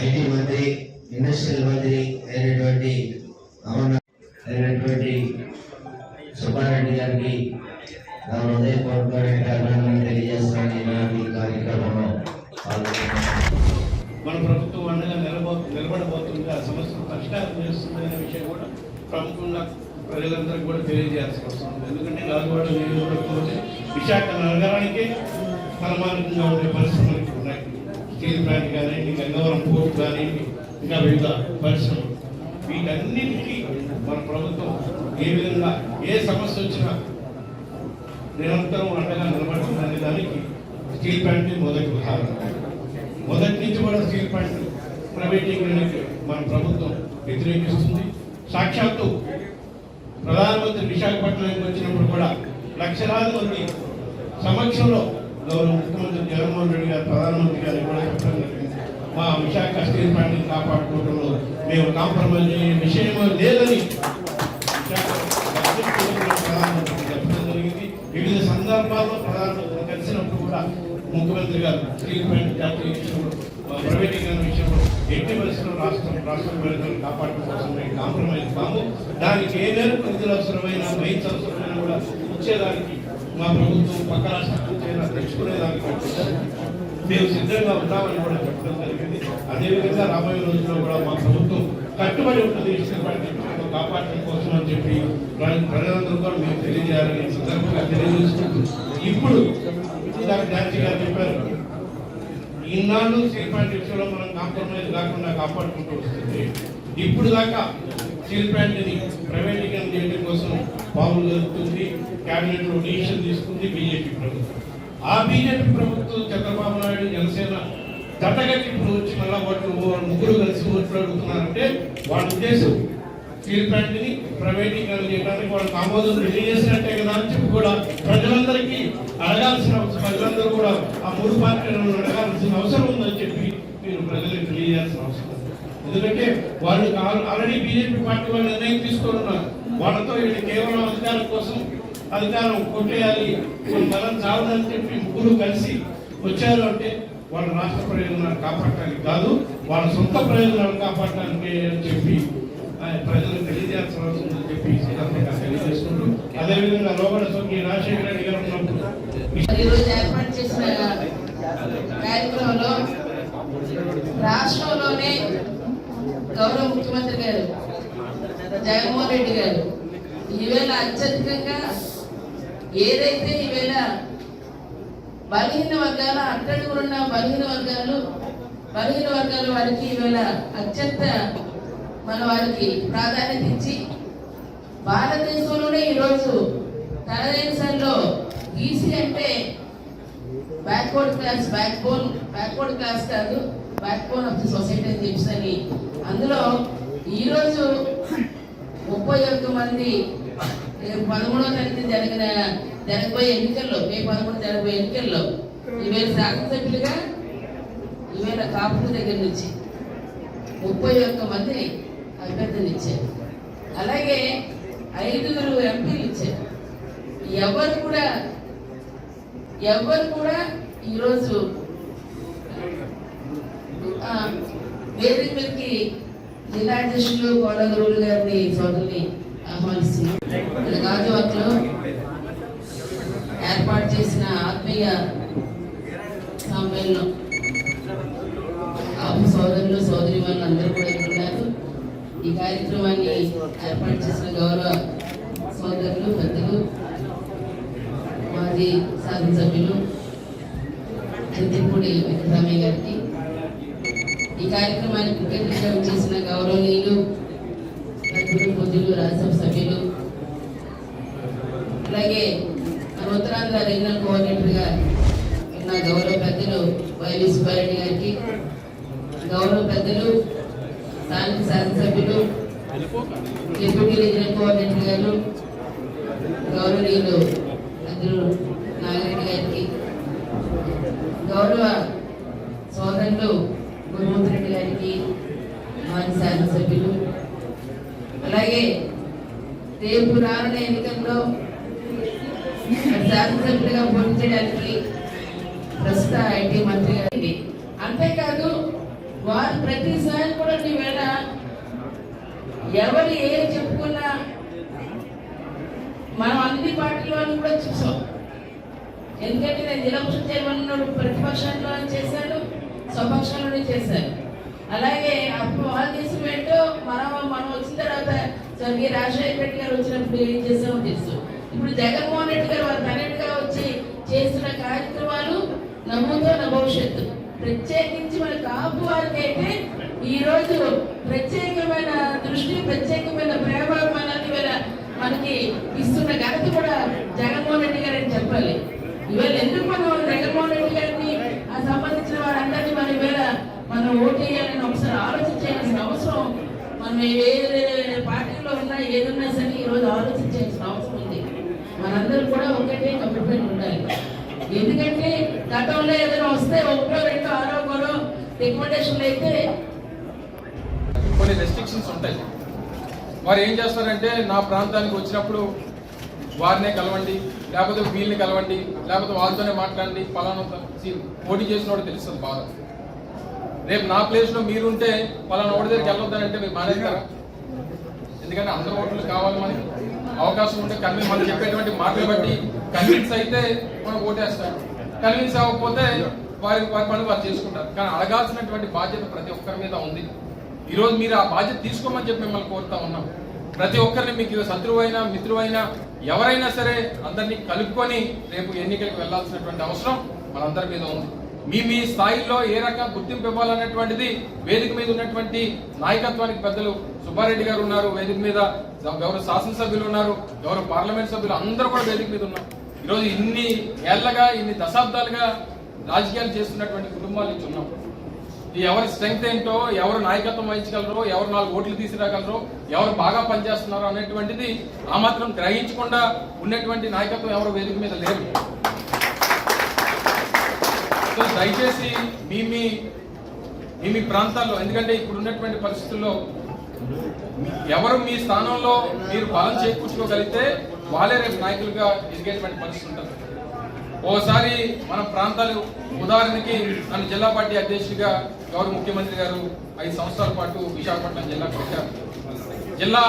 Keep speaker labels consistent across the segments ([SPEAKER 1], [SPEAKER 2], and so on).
[SPEAKER 1] IT మంత్రి industrial మంత్రి అయినటువంటి అమర్నాథ్ అయినటువంటి సుబ్బారెడ్డి గారికి నా హృదయపూర్వకమైన అభినందనలు తెలియజేస్తాను ఈనాటి కార్యక్రమంలో
[SPEAKER 2] మన ప్రభుత్వం అండగా నిలబో నిలబడబోతుంది? ఆ సమస్యను పరిష్కారం చేస్తుంది అనే విషయం కూడా ప్రముఖంగా ప్రజలందరికీ కూడా తెలియజేయాల్సి వస్తుంది ఎందుకంటే గాజువాడ నియోజకవర్గంలోనే విశాఖ నగరానికి తలమానికంగా ఉండే పరిస్థితులు స్టీల్ ప్లాంట్ కానివ్వండి గంగవరం పోర్ట్ కానివ్వండి ఇంకా వివిధ పరిశ్రమలు. వీటన్నిటికీ మన ప్రభుత్వం ఏ విధంగా ఏ సమస్య వచ్చినా నిరంతరం అండగా నిలబడుతుందనే దానికి స్టీల్ ప్లాంట్ మొదటి ఉదాహరణ. మొదటి నుంచి కూడా స్టీల్ ప్లాంట్ ప్రైవేటీకరణకి మన ప్రభుత్వం వ్యతిరేకిస్తుంది. సాక్షాత్తు ప్రధానమంత్రి విశాఖపట్నానికి వచ్చినప్పుడు కూడా లక్షలాది మంది సమక్షంలో గౌరవ ముఖ్యమంత్రి జగన్మోహన్ రెడ్డి గారు ప్రధానమంత్రి గారు కూడా చెప్పడం జరిగింది మా విశాఖ స్టీల్ ప్లాంట్ని కాపాడుకోవడంలో మేము కాంప్రమైజ్ అయ్యే విషయం లేదని విశాఖ ప్రధానమంత్రికి చెప్పడం జరిగింది. వివిధ సందర్భాల్లో ప్రధానమంత్రి కలిసినప్పుడు కూడా ముఖ్యమంత్రి గారు స్టీల్ ప్లాంట్ జాతీయ విషయంలో ప్రైవేటీకరణ విషయంలో ఎట్టి పరిస్థితుల్లో రాష్ట్రం రాష్ట్ర ప్రజలను కాపాడుకోవాల్సిన మేము కాంప్రమైజ్ కాము దానికి ఏ మేరకు నిధులు అవసరమైన మైన్స్ అవసరమైన కూడా ఇచ్చేదానికి మా ప్రభుత్వం పక్క రాష్ట్రాల చైనా తెచ్చుకునేదానికి మేము సిద్ధంగా ఉన్నామని కూడా చెప్పడం జరిగింది. అదేవిధంగా రాబోయే రోజుల్లో కూడా మా ప్రభుత్వం కట్టుబడి ఉంటుంది. స్టీల్ ప్లాంట్ కాపాడడం కోసం అని చెప్పి ప్ర- ప్రజలందరూ కూడా మేము తెలియజేయాలని ఈ సందర్భంగా తెలియజేసుకుంటూ ఇప్పుడు ఇందాక ఝాన్సీ గారు చెప్పారు. ఇన్నాళ్ళు స్టీల్ ప్లాంట్ విషయంలో మనం కాంప్రమైజ్ కాకుండా కాపాడుకుంటూ వస్తుంది. ఇప్పుడు దాకా స్టీల్ ప్లాంట్ని ప్రైవేటీకరణ చేయడం కోసం పావులు జరుగుతుంది. క్యాబినెట్లో డిసిషన్ తీసుకుంది బీజేపీ ప్రభుత్వం. ఆ బీజేపీ ప్రభుత్వం చంద్రబాబు నాయుడు జనసేన జట్టగట్టి ఇప్పుడు వచ్చి మళ్ళా ఓట్లు ముగ్గురు కలిసి ఓట్లు అడుగుతున్నారంటే వాళ్ళ ఉద్దేశం స్టీల్ ప్లాంట్ని ప్రైవేటీకరణ చేయడానికి వాళ్ళకి ఆమోదం తెలియజేసినట్టే కదా అని చెప్పి కూడా ప్రజలందరికీ అడగాల్సిన అవసరం ప్రజలందరూ కూడా ఆ మూడు పార్టీలను అడగాల్సిన అవసరం ఉందని చెప్పి మీరు ప్రజలకు తెలియజేయాల్సిన అవసరం. ఎందుకంటే వాళ్ళు ఆల్రెడీ బీజేపీ పార్టీ వాళ్ళు నిర్ణయం తీసుకొని ఉన్నారు వాళ్ళతో వీళ్ళు కేవలం అధికారం కోసం అధికారం కొట్టేయాలి. బలం చాలదని చెప్పి ముగ్గురు కలిసి వచ్చారు అంటే వాళ్ళ రాష్ట్ర ప్రయోజనాలు కాపాడటానికి కాదు వాళ్ళ సొంత ప్రయోజనాలు కాపాడటానికి అని చెప్పి ఆ, ప్రజలకు తెలియజేయాల్సిన అవసరం ఉందని చెప్పి ఈ తెలియజేసుకుంటూ అదేవిధంగా లోపల స్వామి రాజశేఖర రెడ్డి గారు ఉన్నప్పుడు
[SPEAKER 3] కార్యక్రమంలో రాష్ట్రంలోనే గౌరవ ముఖ్యమంత్రి గారు జగన్మోహన్ రెడ్డి గారు ఈవేళ అత్యధికంగా ఏదైతే ఈవేళ బలహీన వర్గాల అట్టడుగున్న బలహీన వర్గాలు బలహీన వర్గాల వారికి ఈవేళ అత్యంత మన వారికి ప్రాధాన్యత ఇచ్చి భారతదేశంలోనే ఈరోజు తన దేశంలో అంటే backward class backbone backward class కాదు backbone of the society అని చెప్పి అందులో ఈరోజు ముప్పై ఒక్క మంది పదమూడవ తారీఖు జరిగిన జరగబోయే ఎన్నికల్లో మే పదమూడు జరగబోయే ఎన్నికల్లో ఈవేళ శాసనసభ్యులుగా ఈవేళ కాపుల దగ్గర నుంచి ముప్పై ఒక్క మందిని అభ్యర్థులు ఇచ్చారు అలాగే ఐదుగురు ఎంపీలు ఇచ్చారు. ఎవరు కూడా ఎవరు కూడా ఈరోజు ఆ, వేదిక జిల్లా అధ్యక్షులు కోడగురువులు గారిని సోదరుని ఆహ్వానిస్తున్నాం ఇక్కడ ఏర్పాటు చేసిన ఆత్మీయ సమ్మేళనం. ఆపు సోదరులు సోదరి వాళ్ళు అందరూ కూడా ఇక్కడ ఉన్నారు. ఈ కార్యక్రమాన్ని ఏర్పాటు చేసిన గౌరవ సోదరులు పెద్దలు మాజీ శాసనసభ్యులు చింతపూడి వెంకటరామయ్య గారికి ఈ కార్యక్రమానికి ముఖ్య చేసిన గౌరవనీయులు పెద్దలు పొద్దులు రాజ్యసభ సభ్యులు అలాగే మన ఉత్తరాంధ్ర రీజనల్ కోఆర్డినేటర్గా ఉన్న గౌరవ పెద్దలు వైవి సుబ్బారెడ్డి గారికి గౌరవ పెద్దలు స్థానిక శాసనసభ్యులు డిప్యూటీ రీజనల్ కోఆర్డినేటర్ గారు గౌరవనీయులు పెద్దలు నాగిరెడ్డి గారికి గౌరవ సోదరులు గురుమూర్తి గారికి మాజీ శాసనసభ్యులు అలాగే రేపు రానున్న ఎన్నికల్లో శాసనసభ్యులుగా పోటీ చేయడానికి ప్రస్తుత ఐటీ మంత్రి గారికి. అంతేకాదు వారు ప్రతిసారి కూడా ఈవేళ ఎవరు ఏ చెప్పుకున్నా మనం అన్ని పార్టీలను కూడా చూసాం. ఎందుకంటే నేను నిలపక్ష చైర్మన్ ఉన్నప్పుడు ప్రతిపక్షంలో చేశాను స్వపక్షంలోనే చేశాను. అలాగే అప్పుడు వాళ్ళు చేసిన ఏంటో మనం మనం వచ్చిన తర్వాత స్వర్గీయ రాజశేఖర రెడ్డి గారు వచ్చినప్పుడు ఏం చేసామో తెలుసు. ఇప్పుడు జగన్మోహన్ రెడ్డి గారు వారు తనట్టుగా వచ్చి చేస్తున్న కార్యక్రమాలు నమ్ముతో నా భవిష్యత్తు. ప్రత్యేకించి మన కాపు వారికి అయితే ఈ రోజు ప్రత్యేకమైన దృష్టి ప్రత్యేకమైన ప్రేమాభిమానాన్ని ఇవాళ మనకి ఇస్తున్న ఘనత కూడా జగన్మోహన్ రెడ్డి గారు అని చెప్పాలి. ఇవాళ ఎందుకు మనం జగన్మోహన్ రెడ్డి గారిని ఆ సంబంధించిన వారందరినీ మనం ఇవాళ మనం ఓటు ఆలోచించాల్సిన అవసరం మనం ఏ పార్టీలో ఉన్నా ఏదున్నా సరే ఈ రోజు ఆలోచించాల్సిన అవసరం ఉంది. మనందరూ కూడా ఒకటే కమిట్మెంట్ ఉండాలి. ఎందుకంటే గతంలో ఏదైనా వస్తే ఒకటో రెండో ఆరోగ్యంలో రికమెండేషన్లు అయితే
[SPEAKER 4] కొన్ని రెస్ట్రిక్షన్స్ ఉంటాయి. వారు ఏం చేస్తారంటే నా ప్రాంతానికి వచ్చినప్పుడు వారినే కలవండి లేకపోతే వీళ్ళని కలవండి లేకపోతే వాళ్ళతోనే మాట్లాడండి ఫలానా పోటీ చేసిన వాడు తెలుస్తుంది బాగా. రేపు నా ప్లేస్లో మీరుంటే పలానా ఓడి దగ్గరికి వెళ్ళొద్దానంటే మీరు మానేస్తారా? ఎందుకంటే అందరు ఓట్లు కావాలి మనకి అవకాశం ఉంటే కన్విన్స్ మనం చెప్పేటువంటి మాటలు బట్టి కన్విన్స్ అయితే మనం ఓటేస్తాం. కన్విన్స్ అవ్వకపోతే వారి వారి పని వారు చేసుకుంటారు. కానీ అడగాల్సినటువంటి బాధ్యత ప్రతి ఒక్కరి మీద ఉంది. ఈరోజు మీరు ఆ బాధ్యత తీసుకోమని చెప్పి మిమ్మల్ని కోరుతా ఉన్నాం. ప్రతి ఒక్కరిని మీకు శత్రువైనా మిత్రువైనా ఎవరైనా సరే అందరినీ కలుపుకొని రేపు ఎన్నికలకు వెళ్ళాల్సినటువంటి అవసరం మనందరి మీద ఉంది. మీ మీ స్థాయిలో ఏ రకంగా గుర్తింపు ఇవ్వాలనేటువంటిది వేదిక మీద ఉన్నటువంటి నాయకత్వానికి పెద్దలు సుబ్బారెడ్డి గారు ఉన్నారు వేదిక మీద గౌరవ శాసనసభ్యులు ఉన్నారు గౌరవ పార్లమెంట్ సభ్యులు అందరూ కూడా వేదిక మీద ఉన్నారు. ఈరోజు ఇన్ని ఏళ్ళగా ఇన్ని దశాబ్దాలుగా రాజకీయాలు చేస్తున్నటువంటి కుటుంబాలు ఇచ్చి ఉన్నాం. ఎవరి స్ట్రెంగ్త్ ఏంటో ఎవరు నాయకత్వం వహించగలరో ఎవరు నాలుగు ఓట్లు తీసుకురాగలరో ఎవరు బాగా పనిచేస్తున్నారో అనేటువంటిది ఆ మాత్రం గ్రహించకుండా ఉన్నటువంటి నాయకత్వం ఎవరు వేదిక మీద లేరు. సో దయచేసి మీ మీ మీ మీ ప్రాంతాల్లో ఎందుకంటే ఇప్పుడు ఉన్నటువంటి పరిస్థితుల్లో ఎవరు మీ స్థానంలో మీరు బలం చేకూర్చుకోగలిగితే వాళ్ళే రేపు నాయకులుగా ఎదిగేటువంటి పరిస్థితి ఉంటుంది ఓసారి మన ప్రాంతాలు ఉదాహరణకి నన్ను జిల్లా పార్టీ అధ్యక్షుడిగా గౌరవ ముఖ్యమంత్రి గారు ఐదు సంవత్సరాల పాటు విశాఖపట్నం జిల్లా పెట్టారు. జిల్లా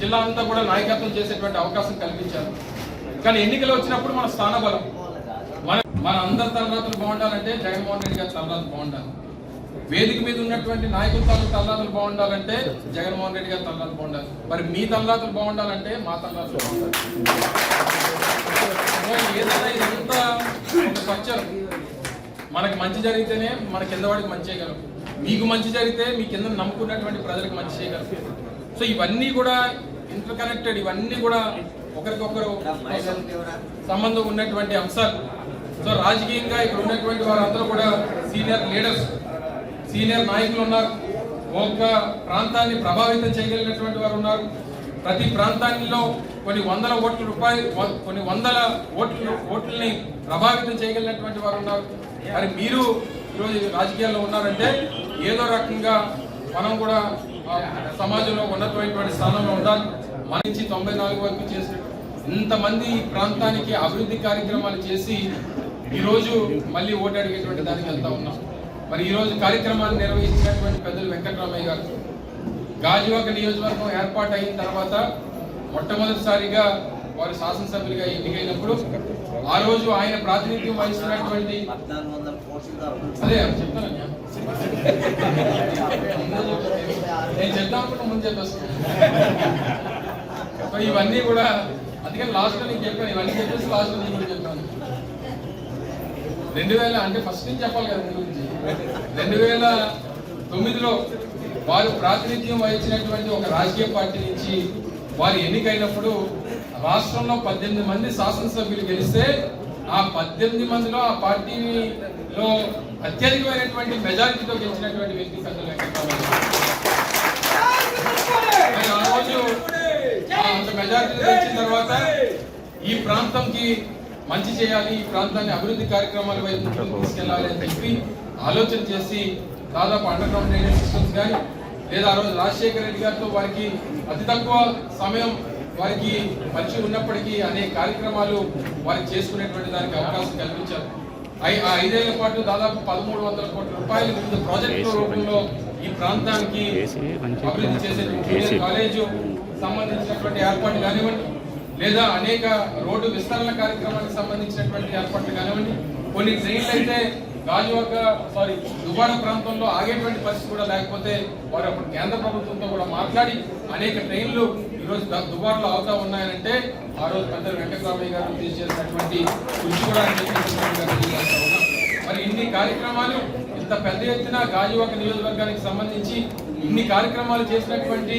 [SPEAKER 4] జిల్లా అంతా కూడా నాయకత్వం చేసేటువంటి అవకాశం కల్పించారు. కానీ ఎన్నికలు వచ్చినప్పుడు మన స్థానబలం మన అందరి తలరాతులు బాగుండాలంటే జగన్మోహన్ రెడ్డి గారి తలరాతులు బాగుండాలి. వేదిక మీద ఉన్నటువంటి నాయకుల తాలూకు తలరాతులు బాగుండాలంటే జగన్మోహన్ రెడ్డి గారి తలరాతులు బాగుండాలి. మరి మీ తలరాతులు బాగుండాలంటే మా తలరాతులు బాగుండాలి. ఏదైనా ఇదంతా స్ట్రక్చర్. మనకి మంచి జరిగితేనే మన కింద వాడికి మంచి చేయగలం. మీకు మంచి జరిగితే మీ కింద నమ్ముకున్నటువంటి ప్రజలకు మంచి చేయగలం. సో ఇవన్నీ కూడా ఇంటర్ కనెక్టెడ్ ఇవన్నీ కూడా ఒకరికొకరు సంబంధం ఉన్నటువంటి అంశాలు. సో రాజకీయంగా ఇక్కడ ఉన్నటువంటి వారందరూ కూడా సీనియర్ లీడర్స్ సీనియర్ నాయకులు ఉన్నారు. ఒక్క ప్రాంతాన్ని ప్రభావితం చేయగలిగినటువంటి వారు ఉన్నారు. ప్రతి ప్రాంతాల్లో కొన్ని వందల ఓట్ల రూపాయలు కొన్ని వందల ఓట్లు ఓట్లని ప్రభావితం చేయగలిగినటువంటి వారు ఉన్నారు. మరి మీరు ఈరోజు రాజకీయాల్లో ఉన్నారంటే ఏదో రకంగా మనం కూడా సమాజంలో ఉన్నతమైనటువంటి స్థానంలో ఉండాలి. మన నుంచి తొంభై నాలుగు వరకు చేసిన ఇంతమంది ప్రాంతానికి అభివృద్ధి కార్యక్రమాలు చేసి ఈరోజు మళ్ళీ ఓటు అడిగేటువంటి దానికి వెళ్తా ఉన్నాం. మరి ఈరోజు కార్యక్రమాన్ని నిర్వహించినటువంటి పెద్దలు వెంకటరామయ్య గారు. గాజువాక నియోజకవర్గం ఏర్పాటు అయిన తర్వాత మొట్టమొదటిసారిగా వారు శాసనసభ్యులుగా ఎన్నికైనప్పుడు ఆ రోజు ఆయన ప్రాతినిధ్యం వహిస్తున్నటువంటి అదే చెప్తాను నేను చెప్తాం అనుకుంటే ముందు చెప్పేస్తాను ఇవన్నీ కూడా అందుకని లాస్ట్లో నీకు చెప్పాను ఇవన్నీ చెప్పేసి లాస్ట్లో నీకు రెండు వేల అంటే ఫస్ట్ నుంచి చెప్పాలి కదా గురించి. రెండు వేల తొమ్మిదిలో వారు ప్రాతినిధ్యం వహించినటువంటి ఒక రాజకీయ పార్టీ నుంచి వారు ఎన్నికైనప్పుడు రాష్ట్రంలో పద్దెనిమిది మంది శాసనసభ్యులు గెలిస్తే ఆ పద్దెనిమిది మందిలో ఆ పార్టీలో అత్యధికమైనటువంటి మెజారిటీతో గెలిచినటువంటి వ్యక్తి పెద్దలు ఆ రోజు అంత మెజారిటీ వచ్చిన తర్వాత ఈ ప్రాంతంకి మంచి చేయాలి ఈ ప్రాంతాన్ని అభివృద్ధి కార్యక్రమాల వైపు తీసుకెళ్ళాలి అని చెప్పి ఆలోచన చేసి దాదాపు అండర్ గ్రౌండ్ డ్రైనేజ్ సిస్టమ్స్ కానీ లేదా ఆ రోజు రాజశేఖర రెడ్డి గారితో వారికి అతి తక్కువ సమయం వారికి మంచి ఉన్నప్పటికీ అనేక కార్యక్రమాలు వారికి చేసుకునేటువంటి దానికి అవకాశం కల్పించారు. ఆ ఐదేళ్ళ పాటు దాదాపు పదమూడు వందల కోట్ల రూపాయలు వివిధ ప్రాజెక్టుల రూపంలో ఈ ప్రాంతానికి అభివృద్ధి చేసే కాలేజు సంబంధించినటువంటి ఏర్పాటు కానివ్వండి. లేదా అనేక రోడ్డు విస్తరణ కార్యక్రమానికి సంబంధించినటువంటి ఏర్పాట్లు కానివ్వండి కొన్ని ట్రైన్లు అయితే గాజువాక సారీ దుబారా ప్రాంతంలో ఆగేటువంటి పరిస్థితి కూడా లేకపోతే వారు అప్పుడు కేంద్ర ప్రభుత్వంతో కూడా మాట్లాడి అనేక ట్రైన్లు ఈరోజు ద- దుబారాలో అవుతా ఉన్నాయంటే ఆ రోజు పెద్ద వెంకటరామయ్య గారు చేసినటువంటి కృషి కూడా మరి ఇన్ని కార్యక్రమాలు ఇంత పెద్ద ఎత్తున గాజువాక నియోజకవర్గానికి సంబంధించి ఇన్ని కార్యక్రమాలు చేసినటువంటి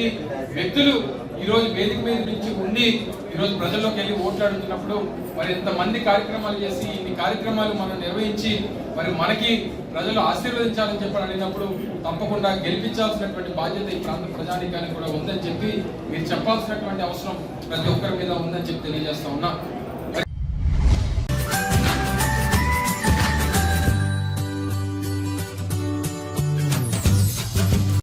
[SPEAKER 4] వ్యక్తులు ఈరోజు వేదిక మీద నుంచి ఉండి ఈరోజు ప్రజల్లోకి వెళ్ళి ఓట్లాడుతున్నప్పుడు మరి ఇంతమంది కార్యక్రమాలు చేసి ఇన్ని కార్యక్రమాలు మనం నిర్వహించి మరి మనకి ప్రజలు ఆశీర్వదించాలని చెప్పి అడిగినప్పుడు తప్పకుండా గెలిపించాల్సినటువంటి బాధ్యత ఈ ప్రాంత ప్రజానికానికి కూడా ఉందని చెప్పి మీరు చెప్పాల్సినటువంటి అవసరం ప్రతి ఒక్కరి మీద ఉందని చెప్పి తెలియజేస్తా ఉన్నా.